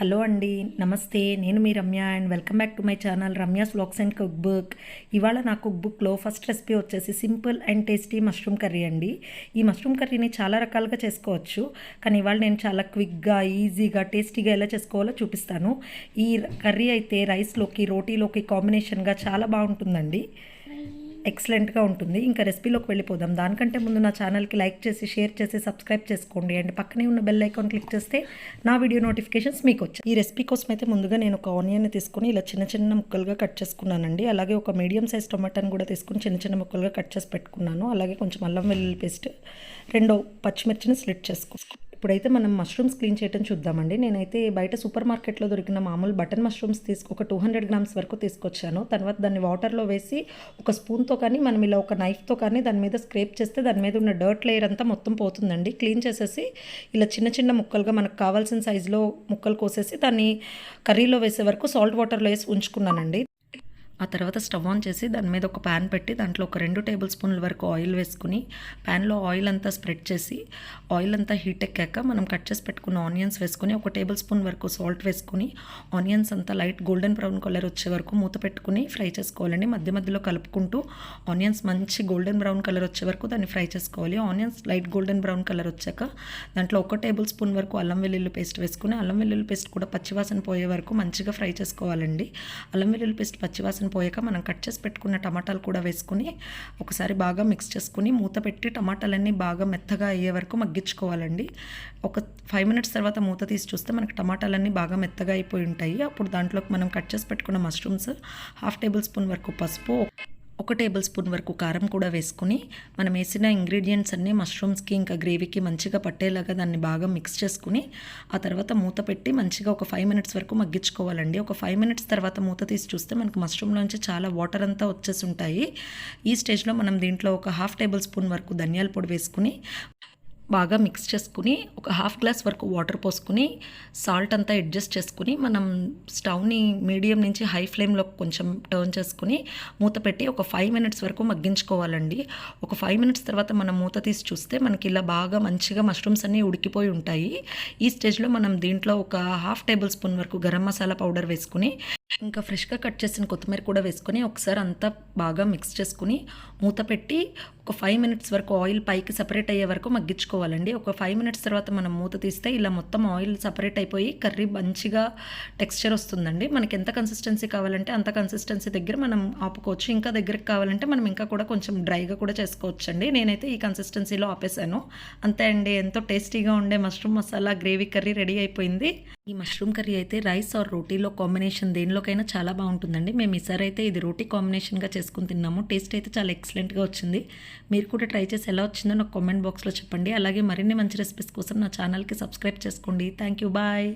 Hello అండి నమస్తే. నేను మీ Ramya and welcome back to my channel Ramya's vlogs and cook book ఇవాళ నా కుక్ బుక్లో ఫస్ట్ రెసిపీ వచ్చేసి simple and tasty mushroom curry అండి. ఈ మష్రూమ్ కర్రీని చాలా రకాలుగా చేసుకోవచ్చు. కానీ ఇవాళ నేను చాలా క్విక్గా ఈజీగా టేస్టీగా ఎలా చేసుకోవాలో చూపిస్తాను. ఈ కర్రీ అయితే రైస్లోకి రోటీలోకి కాంబినేషన్గా చాలా బాగుంటుందండి. ఎక్సలెంట్గా ఉంటుంది. ఇంకా రెసిపీలోకి వెళ్ళిపోదాం. దానికంటే ముందు నా ఛానల్కి లైక్ చేసి షేర్ చేసి సబ్స్క్రైబ్ చేసుకోండి. అండ్ పక్కనే ఉన్న బెల్ ఐకాన్ క్లిక్ చేస్తే నా వీడియో నోటిఫికేషన్స్ మీకు వచ్చాయి. ఈ రెసిపీ కోసం అయితే ముందుగా నేను ఒక ఆనియన్ తీసుకొని ఇలా చిన్న చిన్న ముక్కలుగా కట్ చేసుకున్నానండి. అలాగే ఒక మీడియం సైజ్ టొమాటోని కూడా తీసుకుని చిన్న చిన్న ముక్కలుగా కట్ చేసి పెట్టుకున్నాను. అలాగే కొంచెం అల్లం వెల్లుల్లి పేస్ట్ రెండో పచ్చిమిర్చిని స్లిట్ చేసుకో ఇప్పుడైతే మనం మష్రూమ్స్ క్లీన్ చేయటం చూద్దామండి. నేనైతే బయట సూపర్ మార్కెట్లో దొరికిన మామూలు బటన్ మష్రూమ్స్ తీసుకు ఒక టూ హండ్రెడ్ గ్రామ్స్ వరకు తీసుకొచ్చాను. తర్వాత దాన్ని వాటర్లో వేసి ఒక స్పూన్తో కానీ మనం ఇలా ఒక నైఫ్తో కానీ దాని మీద స్క్రేప్ చేస్తే దాని మీద ఉన్న డర్ట్ లేయర్ అంతా మొత్తం పోతుందండి. క్లీన్ చేసేసి ఇలా చిన్న చిన్న ముక్కలుగా మనకు కావాల్సిన సైజులో ముక్కలు కోసేసి దాన్ని కర్రీలో వేసే వరకు సాల్ట్ వాటర్లో వేసి ఉంచుకున్నానండి. ఆ తర్వాత స్టవ్ ఆన్ చేసి దాని మీద ఒక ప్యాన్ పెట్టి దాంట్లో ఒక రెండు టేబుల్ స్పూన్ల వరకు ఆయిల్ వేసుకుని ప్యాన్లో ఆయిల్ అంతా స్ప్రెడ్ చేసి ఆయిల్ అంతా హీట్ ఎక్కాక మనం కట్ చేసి పెట్టుకున్న ఆనియన్స్ వేసుకుని ఒక టేబుల్ స్పూన్ వరకు సాల్ట్ వేసుకుని ఆనియన్స్ అంతా లైట్ గోల్డెన్ బ్రౌన్ కలర్ వచ్చే వరకు మూత పెట్టుకుని ఫ్రై చేసుకోవాలండి. మధ్య మధ్యలో కలుపుకుంటూ ఆనియన్స్ మంచి గోల్డెన్ బ్రౌన్ కలర్ వచ్చే వరకు దాన్ని ఫ్రై చేసుకోవాలి. Onions light golden brown colour వచ్చాక దాంట్లో ఒక టేబుల్ స్పూన్ వరకు అల్లం వెల్లుల్లి పేస్ట్ వేసుకుని అల్లం వెల్లుల్లి పేస్ట్ కూడా పచ్చివాసన పోయే వరకు మంచిగా ఫ్రై చేసుకోవాలండి. అల్లం వెల్లుల్లి పేస్ట్ పచ్చివాసన పోయాక మనం కట్ చేసి పెట్టుకున్న టమాటాలు కూడా వేసుకుని ఒకసారి బాగా మిక్స్ చేసుకుని మూత పెట్టి టమాటాలన్నీ బాగా మెత్తగా అయ్యే వరకు మగ్గించుకోవాలండి. ఒక ఫైవ్ మినిట్స్ తర్వాత మూత తీసి చూస్తే మనకి టమాటాలన్నీ బాగా మెత్తగా అయిపోయి ఉంటాయి. అప్పుడు దాంట్లోకి మనం కట్ చేసి పెట్టుకున్న మష్రూమ్స్ హాఫ్ టేబుల్ స్పూన్ వరకు పసుపు ఒక టేబుల్ స్పూన్ వరకు కారం కూడా వేసుకుని మనం వేసిన ఇంగ్రీడియంట్స్ అన్నీ మష్రూమ్స్కి ఇంకా గ్రేవీకి మంచిగా పట్టేలాగా దాన్ని బాగా మిక్స్ చేసుకుని ఆ తర్వాత మూత పెట్టి మంచిగా ఒక ఫైవ్ మినిట్స్ వరకు మగ్గించుకోవాలండి. ఒక ఫైవ్ మినిట్స్ తర్వాత మూత తీసి చూస్తే మనకు మష్రూమ్లోంచి చాలా వాటర్ అంతా వచ్చేసి ఉంటాయి. ఈ స్టేజ్లో మనం దీంట్లో ఒక హాఫ్ టేబుల్ స్పూన్ వరకు ధనియాల పొడి వేసుకుని బాగా మిక్స్ చేసుకుని ఒక హాఫ్ గ్లాస్ వరకు వాటర్ పోసుకుని సాల్ట్ అంతా అడ్జస్ట్ చేసుకుని మనం స్టవ్ని మీడియం నుంచి హై ఫ్లేమ్లో కొంచెం టర్న్ చేసుకుని మూత పెట్టి ఒక ఫైవ్ మినిట్స్ వరకు మగ్గించుకోవాలండి. ఒక ఫైవ్ మినిట్స్ తర్వాత మనం మూత తీసి చూస్తే మనకి ఇలా బాగా మంచిగా మష్రూమ్స్ అన్నీ ఉడికిపోయి ఉంటాయి. ఈ స్టేజ్లో మనం దీంట్లో ఒక హాఫ్ టేబుల్ స్పూన్ వరకు గరం మసాలా పౌడర్ వేసుకుని ఇంకా ఫ్రెష్గా కట్ చేసిన కొత్తిమీర కూడా వేసుకొని ఒకసారి అంతా బాగా మిక్స్ చేసుకుని మూత పెట్టి ఒక ఫైవ్ మినిట్స్ వరకు ఆయిల్ పైకి సపరేట్ అయ్యే వరకు మగ్గించుకోవాలండి. ఒక ఫైవ్ మినిట్స్ తర్వాత మనం మూత తీస్తే ఇలా మొత్తం ఆయిల్ సపరేట్ అయిపోయి కర్రీ మంచిగా టెక్స్చర్ వస్తుందండి. మనకి ఎంత కన్సిస్టెన్సీ కావాలంటే అంత కన్సిస్టెన్సీ దగ్గర మనం ఆపుకోవచ్చు. ఇంకా దగ్గరికి కావాలంటే మనం ఇంకా కూడా కొంచెం డ్రైగా కూడా చేసుకోవచ్చు అండి నేనైతే ఈ కన్సిస్టెన్సీలో ఆపేసాను అంతే అండి. ఎంతో టేస్టీగా ఉండే mushroom masala gravy curry ready అయిపోయింది. ఈ మష్రూమ్ కర్రీ అయితే రైస్ ఆర్ రోటీలో కాంబినేషన్ దేనిలోకైనా చాలా బాగుంటుందండి. మేము ఈసారి అయితే ఇది రోటీ కాంబినేషన్గా చేసుకుని తిన్నాము. టేస్ట్ అయితే చాలా ఎక్సలెంట్గా వచ్చింది. మీరు కూడా ట్రై చేసి ఎలా వచ్చిందో నాకు కామెంట్ బాక్స్లో చెప్పండి. అలాగే మరిన్ని మంచి రెసిపీస్ కోసం నా ఛానల్కి సబ్స్క్రైబ్ చేసుకోండి. Thank you bye.